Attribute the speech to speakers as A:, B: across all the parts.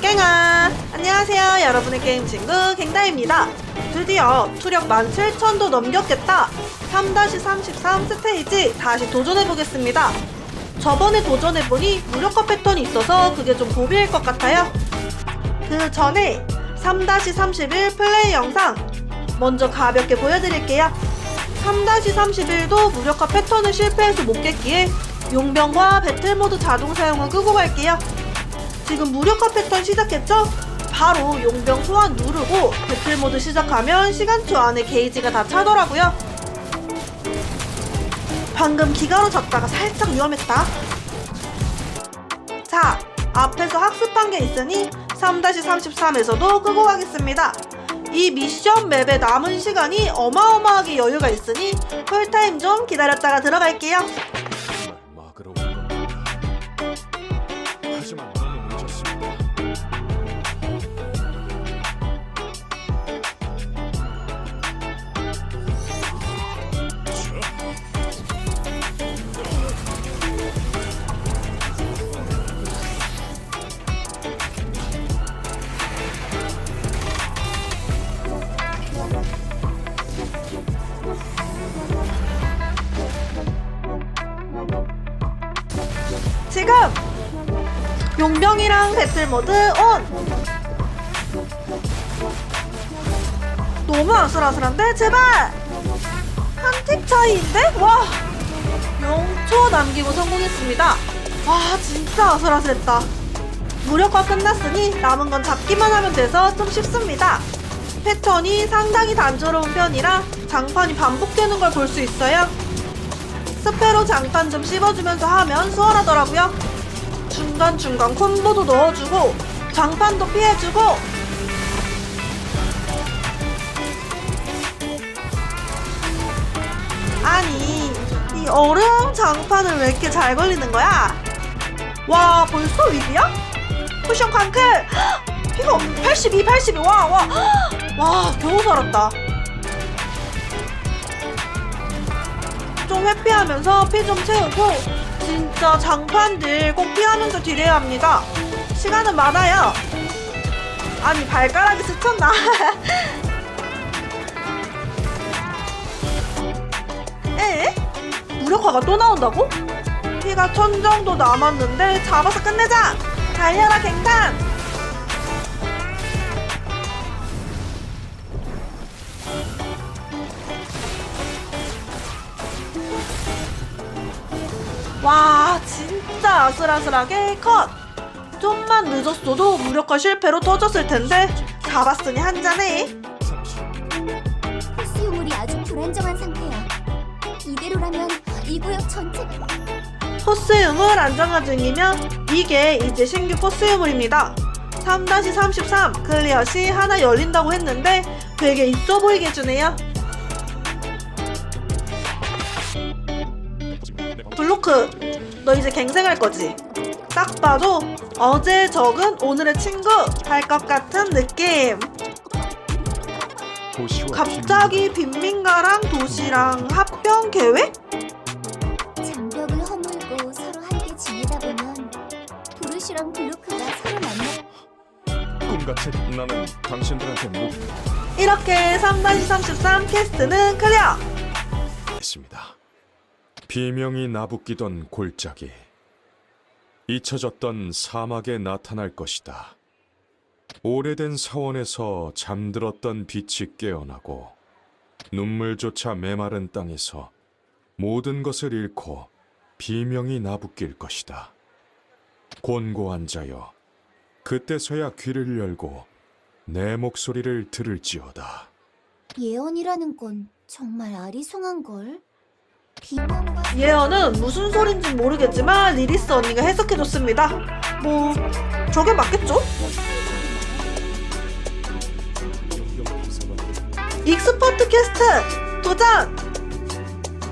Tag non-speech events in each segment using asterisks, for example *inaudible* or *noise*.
A: 깽아. 안녕하세요 여러분의 게임 친구 갱다입니다. 드디어 투력 17,000도 넘겼겠다. 3-33 스테이지 다시 도전해보겠습니다. 저번에 도전해보니 무력화 패턴이 있어서 그게 좀 고비일 것 같아요. 그 전에 3-31 플레이 영상 먼저 가볍게 보여드릴게요. 3-31도 무력화 패턴을 실패해서 못 깼기에 용병과 배틀모드 자동 사용을 끄고 갈게요 지금 무력화 패턴 시작했죠? 바로 용병 소환 누르고 배틀 모드 시작하면 시간초 안에 게이지가 다 차더라고요. 방금 기가로 졌다가 살짝 위험했다. 자, 앞에서 학습한 게 있으니 3-33에서도 끄고 가겠습니다. 이 미션 맵에 남은 시간이 어마어마하게 여유가 있으니 쿨타임 좀 기다렸다가 들어갈게요. 지금 용병이랑 배틀 모드 온. 너무 아슬아슬한데 제발 한틱 차이인데 와 0초 남기고 성공했습니다. 와 진짜 아슬아슬했다. 무력화 끝났으니 남은 건 잡기만 하면 돼서 좀 쉽습니다. 패턴이 상당히 단조로운 편이라 장판이 반복되는 걸 볼 수 있어요. 스페로 장판 좀 씹어주면서 하면 수월하더라고요. 중간중간 콤보도 넣어주고 장판도 피해주고 아니 이 얼음 장판을 왜 이렇게 잘 걸리는 거야? 와 벌써 위기야? 쿠션 칸클 헉, 피가 82 82 와와 *gasps* 와 겨우 살았다 좀 회피하면서 피 좀 채우고 진짜 장판들 꼭 피하면서 딜해야 합니다. 시간은 많아요. 아니 발가락이 스쳤나? *laughs* 에? 무력화가 또 나온다고? 피가 천 정도 남았는데 잡아서 끝내자! 달려라 갱탄! 와 진짜 아슬아슬하게 컷! 좀만 늦었어도 무력화 실패로 터졌을 텐데 잡았으니 한 잔해
B: 포스 유물이 아주 불안정한 상태야. 이대로라면 이 구역 전체
A: 포스 유물 안정화 중이면 이게 이제 신규 포스 유물입니다 3-33 클리어 시 하나 열린다고 했는데 되게 있어 보이게 해주네요 블로크 너 이제 갱생할 거지? 딱 봐도 어제 적은 오늘의 친구 할 것 같은 느낌 갑자기 빈민가랑 도시랑 합병 계획?
B: 장벽을 허물고 서로 함께 지내다 보면 브루시랑 블루크가 서로 만나
C: 빈- 꿈같이 나는 당신들한테
A: 이렇게 3-33 캐스트는 클리어!
C: 묵겠습니다. 비명이 나붓기던 골짜기. 잊혀졌던 사막에 나타날 것이다. 오래된 사원에서 잠들었던 빛이 깨어나고 눈물조차 메마른 땅에서 모든 것을 잃고 비명이 나붓길 것이다. 곤고한 자여, 그때서야 귀를 열고 내 목소리를 들을지어다.
B: 예언이라는 건 정말 아리송한 걸.
A: 예언은 무슨 소린지 모르겠지만 리리스 언니가 해석해줬습니다. 뭐 저게 맞겠죠? 익스퍼트 캐스트 도전!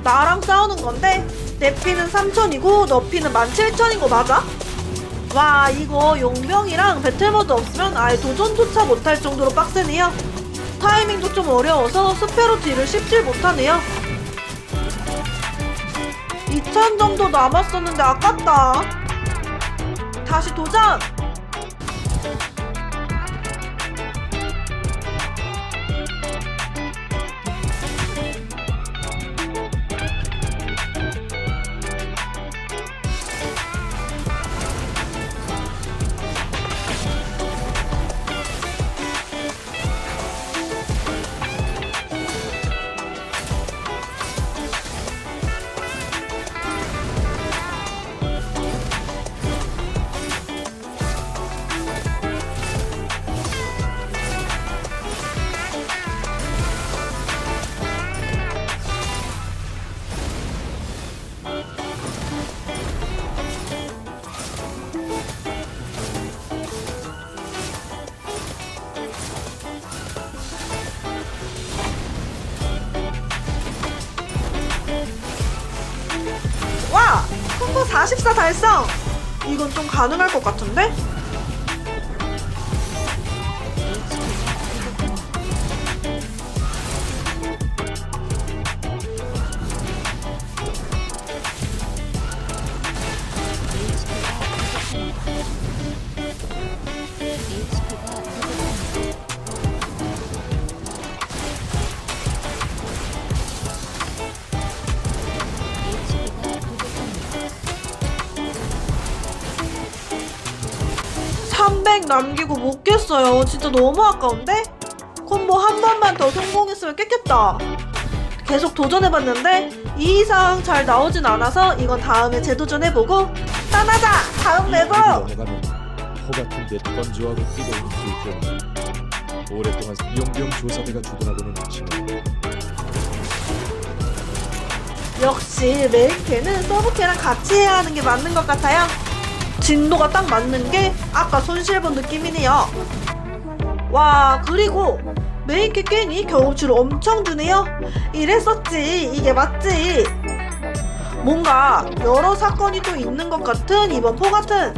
A: 나랑 싸우는 건데 내 피는 3천이고 너 피는 17,000인 거 맞아? 와 이거 용병이랑 배틀모드 없으면 아예 도전조차 못할 정도로 빡세네요. 타이밍도 좀 어려워서 스페로 딜을 씹질 못하네요. 2,000 정도 남았었는데 아깝다. 다시 도전! 44 달성! 이건 좀 가능할 것 같은데? 남기고 못 깼어요. 진짜 너무 아까운데? 콤보 한 번만 더 성공했으면 깼겠다. 계속 도전해봤는데 이 이상 잘 나오진 않아서 이건 다음에 재도전해보고 떠나자! 다음 레벨
D: 넘어가면 호 같은 내 건조하고 뜨거운 불 때문에 오랫동안 용병 조사대가 주둔하고는 있지만
A: 역시 메인캐는 서브캐랑 같이 해야 하는 게 맞는 것 같아요. 진도가 딱 맞는 게 아까 손실 본 느낌이네요. 와 그리고 메인캐 괜히 경험치를 엄청 주네요. 이랬었지 이게 맞지. 뭔가 여러 사건이 또 있는 것 같은 이번 포 같은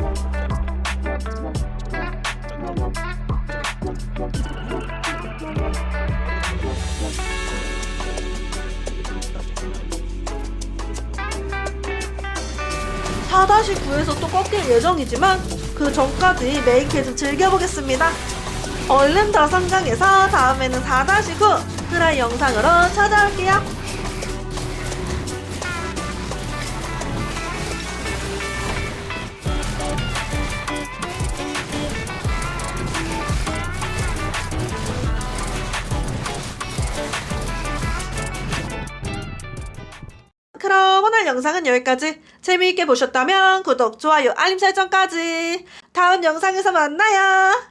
A: 사다시 9에서 또 꺾일 예정이지만 그 전까지 메이크 좀 즐겨보겠습니다. 얼른 더 성장해서 다음에는 4-9 후라이 영상으로 찾아올게요. 오늘 영상은 여기까지. 재미있게 보셨다면 구독, 좋아요, 알림 설정까지. 다음 영상에서 만나요.